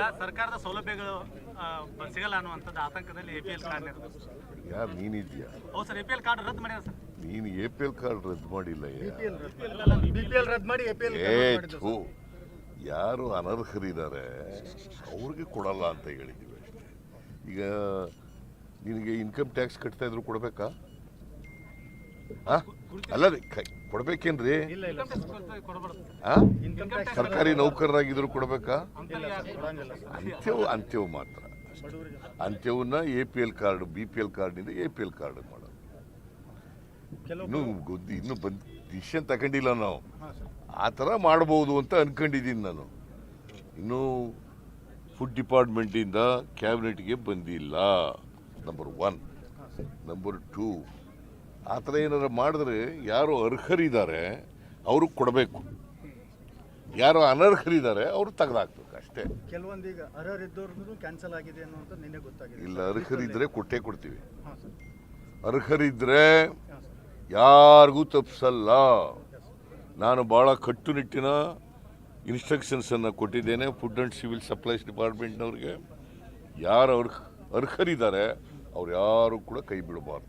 ಈಗ ಸರ್ಕಾರದ ಸೌಲಭ್ಯಗಳು ಸಿಗಲ್ಲ ಅನ್ನುವಂಥದ್ದು ಆತಂಕದಲ್ಲಿ ಎ ಪಿ ಎಲ್ ಕಾರ್ಡ್ ಯಾರು ನೀನಿದ್ಯಾ ಹೌದು sir A P L card ರದ್ದು ಮಾಡ್ಯಾರ ಸರ್. ನೀನು ಎ ಪಿ ಎಲ್ ಕಾರ್ಡ್ ರದ್ದು ಮಾಡಿಲ್ಲ ಬಿ ಪಿ ಎಲ್ ರದ್ದು ಮಾಡಿ ಎ ಪಿ ಎಲ್ ಏ ಥೂ. ಯಾರು ಅನರ್ಹರಿದ್ದಾರೆ? ಅವ್ರಿಗೆ ಕೊಡಲ್ಲ ಅಂತ ಹೇಳಿದ್ದೀವಿ ಅಷ್ಟೇ. ಈಗ ನಿನಗೆ ಇನ್ಕಮ್ ಟ್ಯಾಕ್ಸ್ ಕಟ್ತಾ ಇದ್ರು ಕೊಡಬೇಕಾ? ಆ? ಅಲ್ಲ ಕೊಡ್ಬೇಕೇನ್ರಿ? ಸರ್ಕಾರಿ ನೌಕರರಾಗಿದ್ರು ಕೊಡ್ಬೇಕಾ? ಅಂತ್ಯವು ಅಂತ್ಯವು ಮಾತ್ರ. ಅಂತ್ಯವನ್ನ A P L card B P L ಕಾರ್ಡ್ನಿಂದ ಎ ಪಿ ಎಲ್ ಕಾರ್ಡ್ ಮಾಡೋದು. ಇನ್ನೂ ಗೊತ್ತಿ ಇನ್ನೂ ಬಂದ್ ಡಿಸಿಷನ್ ತಗೊಂಡಿಲ್ಲ ನಾವು. ಆ ಥರ ಮಾಡ್ಬೋದು ಅಂತ ಅನ್ಕೊಂಡಿದ್ದೀನಿ ನಾನು. ಇನ್ನೂ ಫುಡ್ ಡಿಪಾರ್ಟ್ಮೆಂಟಿಂದ ಕ್ಯಾಬಿನೆಟ್ಗೆ ಬಂದಿಲ್ಲ. ನಂಬರ್ ಒನ್ ನಂಬರ್ ಟೂ ಆ ಥರ ಏನಾರು ಮಾಡಿದ್ರೆ ಯಾರು ಅರ್ಹರಿದ್ದಾರೆ ಅವ್ರಿಗೆ ಕೊಡಬೇಕು. ಯಾರು ಅನರ್ಹರಿದ್ದಾರೆ ಅವರು ತೆಗೆದಾಕ್ಬೇಕು ಅಷ್ಟೇ. ಕೆಲವೊಂದೀಗ ಅರ್ಹರಿದ್ದವ್ರದ್ದು ಕ್ಯಾನ್ಸಲ್ ಆಗಿದೆ ನಿನ್ನೆ ಗೊತ್ತಾಗಿದೆ. ಇಲ್ಲ ಅರ್ಹರಿದ್ರೆ ಕೊಟ್ಟೇ ಕೊಡ್ತೀವಿ. ಅರ್ಹರಿದ್ದರೆ ಯಾರಿಗೂ ತಪ್ಪಿಸಲ್ಲ ನಾನು ಭಾಳ ಕಟ್ಟುನಿಟ್ಟಿನ ಇನ್ಸ್ಟ್ರಕ್ಷನ್ಸನ್ನು ಕೊಟ್ಟಿದ್ದೇನೆ ಫುಡ್ ಆ್ಯಂಡ್ ಸಿವಿಲ್ ಸಪ್ಲೈಸ್ ಡಿಪಾರ್ಟ್ಮೆಂಟ್ನವ್ರಿಗೆ ಯಾರು ಅರ್ಹ ಅರ್ಹರಿದ್ದಾರೆ ಅವ್ರು ಯಾರು ಕೂಡ ಕೈ ಬಿಡಬಾರ್ದು.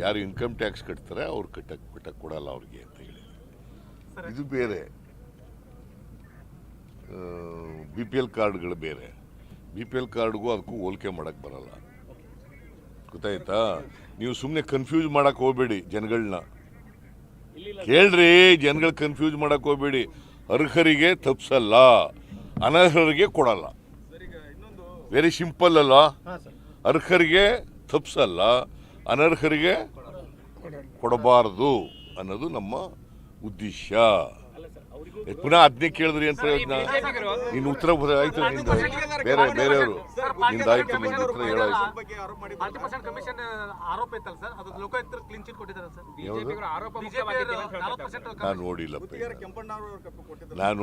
ಯಾರು ಇನ್ಕಮ್ ಟ್ಯಾಕ್ಸ್ ಕಟ್ತಾರೆ ಅವ್ರು ಕಟ್ಟಕ್ಕೆ ಕಟ್ಟಕ್ಕೆ ಕೊಡಲ್ಲ ಅವ್ರಿಗೆ ಅಂತ ಹೇಳಿ ಇದು ಬೇರೆ. ಬಿ ಪಿ ಎಲ್ ಕಾರ್ಡ್ಗಳು ಬೇರೆ. ಬಿ ಪಿ ಎಲ್ ಕಾರ್ಡ್ಗೂ ಅದಕ್ಕೂ ಹೋಲಿಕೆ ಮಾಡಕ್ಕೆ ಬರಲ್ಲ. ಗೊತ್ತಾಯ್ತಾ? ನೀವು ಸುಮ್ಮನೆ ಕನ್ಫ್ಯೂಸ್ ಮಾಡಕ್ಕೆ ಹೋಗ್ಬೇಡಿ ಜನಗಳನ್ನ ಕೇಳ್ರಿ ಜನಗಳು ಕನ್ಫ್ಯೂಸ್ ಮಾಡಕ್ ಹೋಗ್ಬೇಡಿ. ಅರ್ಹರಿಗೆ ತಪ್ಸಲ್ಲ. ಅನರ್ಹರಿಗೆ ಕೊಡಲ್ಲ. ವೆರಿ ಸಿಂಪಲ್ ಅಲ್ವಾ? ಅರ್ಹರಿಗೆ ತಪ್ಸಲ್ಲ. ಅನರ್ಹರಿಗೆ ಕೊಡಬಾರದು ಅನ್ನೋದು ನಮ್ಮ ಉದ್ದೇಶ. ಪುನಃ ಅದನ್ನೇ ಕೇಳಿದ್ರಿ ಏನ್ ಪ್ರಯೋಜನ ನೀನು ಉತ್ತರ ಆಯ್ತು ನಿಂದು ಬೇರೆ ಬೇರೆಯವರು. ನಿಂದಾಯ್ತು ನಿಂದ ಉತ್ತರ ಹೇಳಾಯ್ತು. ನಾನು ನೋಡಿಲ್ಲಪ್ಪ ನಾನು